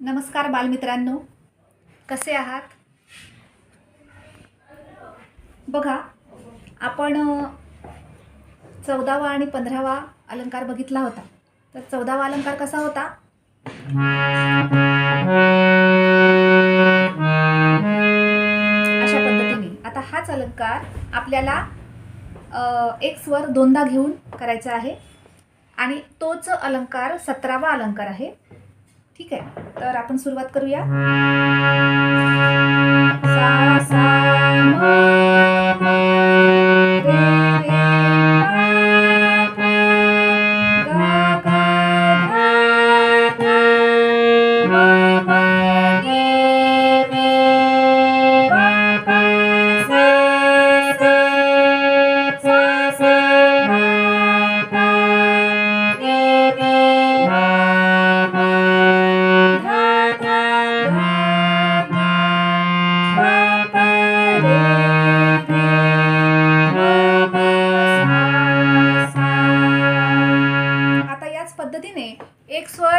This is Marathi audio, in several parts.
नमस्कार बालमित्रांनो. कसे आहात? बघा आपण चौदावा आणि पंधरावा अलंकार बघितला होता. तर चौदावा अलंकार कसा होता? अशा पद्धतीने. आता हाच अलंकार आपल्याला एक स्वर दोनदा घेऊन करायचा आहे. आणि तोच अलंकार सतरावा अलंकार आहे. ठीक आहे. तर आपण सुरुवात करूया. सा सा पद्धतीने एक स्वर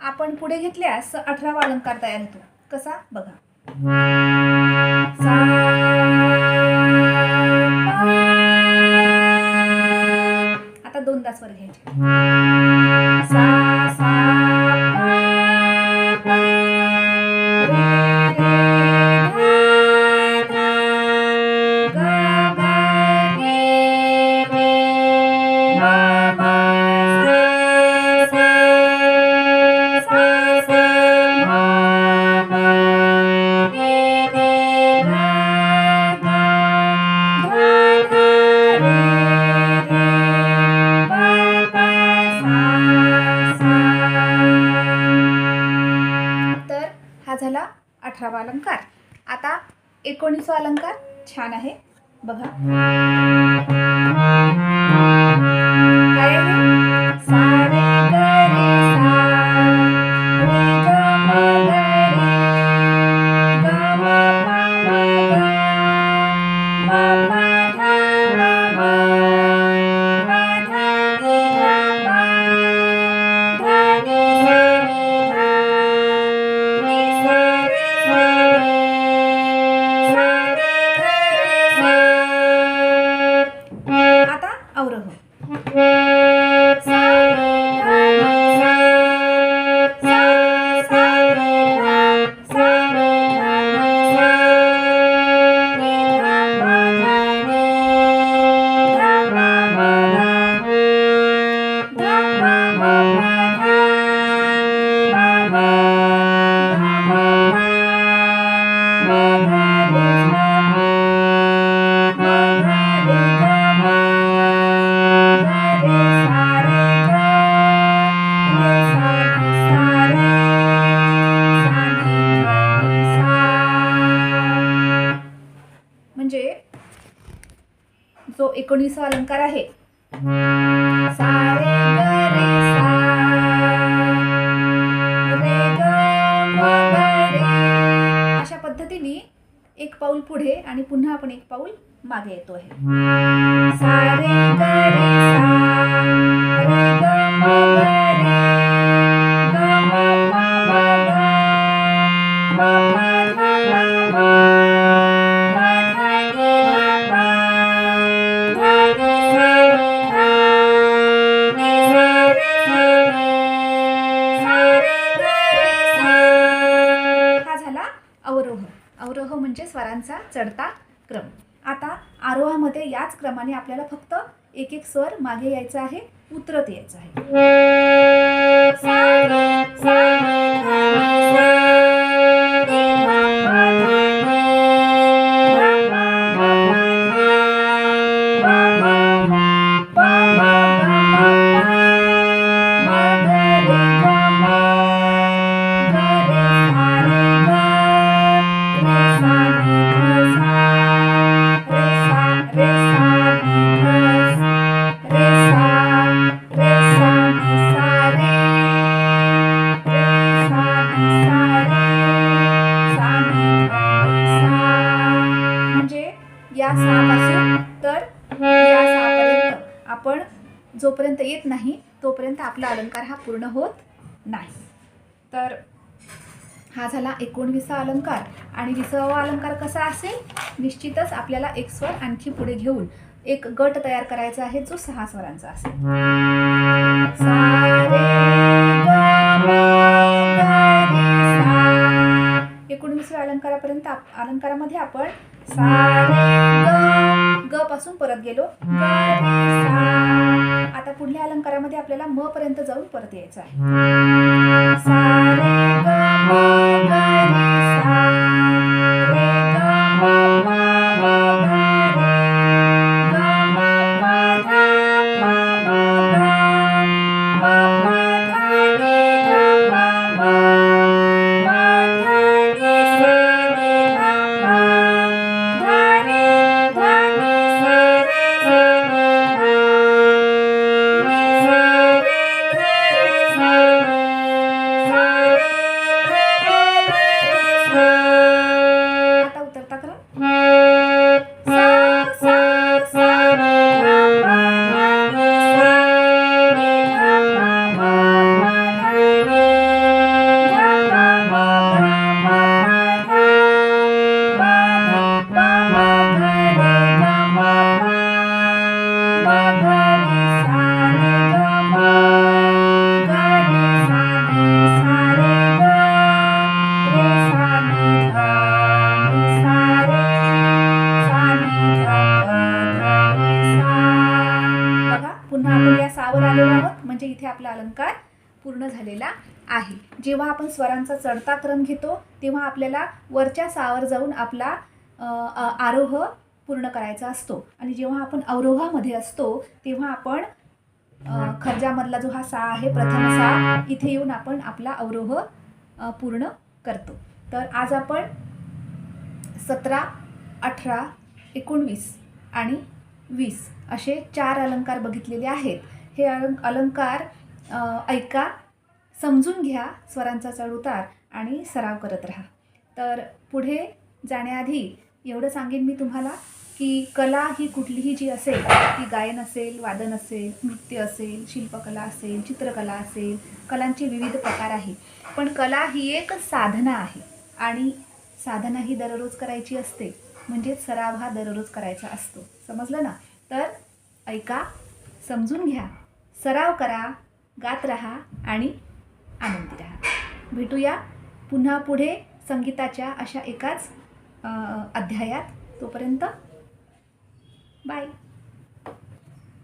आपण पुढे घेतल्यास अठरावा अलंकार तयार होतो. कसा? बघा. आता दोनदा स्वर घ्यायचे. अठरावा अलंकार. आता एकोणीसवा अलंकार छान आहे. बघा. एकोणीसा अलंकार आहे. अशा पद्धतीने एक पाऊल पुढे आणि पुन्हा आपण एक पाऊल मागे येतो आहे सारे गरे स्वरांचा चढता क्रम. आता आरोहामध्ये याच क्रमाने आपल्याला फक्त एक एक स्वर मागे यायचा आहे उतरत यायचं आहे. नाही तोपर्यंत आपला अलंकार हा पूर्ण होत नाही. तर हा झाला एकोणवीसा अलंकार. आणि विसावा अलंकार कसा असेल? निश्चितच आपल्याला एक स्वर आणखी पुढे घेऊन एक गट तयार करायचा आहे जो सहा स्वरांचा असेल. एकोणवीसव्या अलंकारापर्यंत अलंकारामध्ये आपण सा ग पासून परत गेलो. सा. आता पुढल्या अलंकारामध्ये आपल्याला म पर्यंत जाऊन परत यायचं आहे. आपण या सावर आलेलो आहोत. म्हणजे इथे आपला अलंकार पूर्ण झालेला आहे. जेव्हा आपण स्वरांचा चढता क्रम घेतो तेव्हा आपल्याला वरच्या सावर जाऊन आपला आरोह पूर्ण करायचा असतो. आणि जेव्हा आपण अवरोहामध्ये असतो तेव्हा आपण खर्जामधला जो हा सा आहे प्रथम सा इथे येऊन आपण आपला अवरोह पूर्ण करतो. तर आज आपण सतरा अठरा एकोणवीस आणि वीस असे चार अलंकार बघितलेले आहेत. हे अलं अलंकार ऐका समजून घ्या स्वरांचा चढउतार आणि सराव करत राहा. तर पुढे जाण्याआधी एवढं सांगेन मी तुम्हाला की कला ही कुठलीही जी असेल ती गायन असेल वादन असेल नृत्य असेल शिल्पकला असेल चित्रकला असेल कलांचे विविध प्रकार आहे. पण कला ही एक साधना आहे आणि साधना ही दररोज करायची असते. म्हणजेच सराव हा दररोज करायचा असतो. समजलं ना? तर ऐका समजून घ्या सराव करा गात राहा आणि आनंदी राहा. भेटूया पुन्हा पुढे संगीताच्या अशा एकाच अध्यायात. तोपर्यंत बाय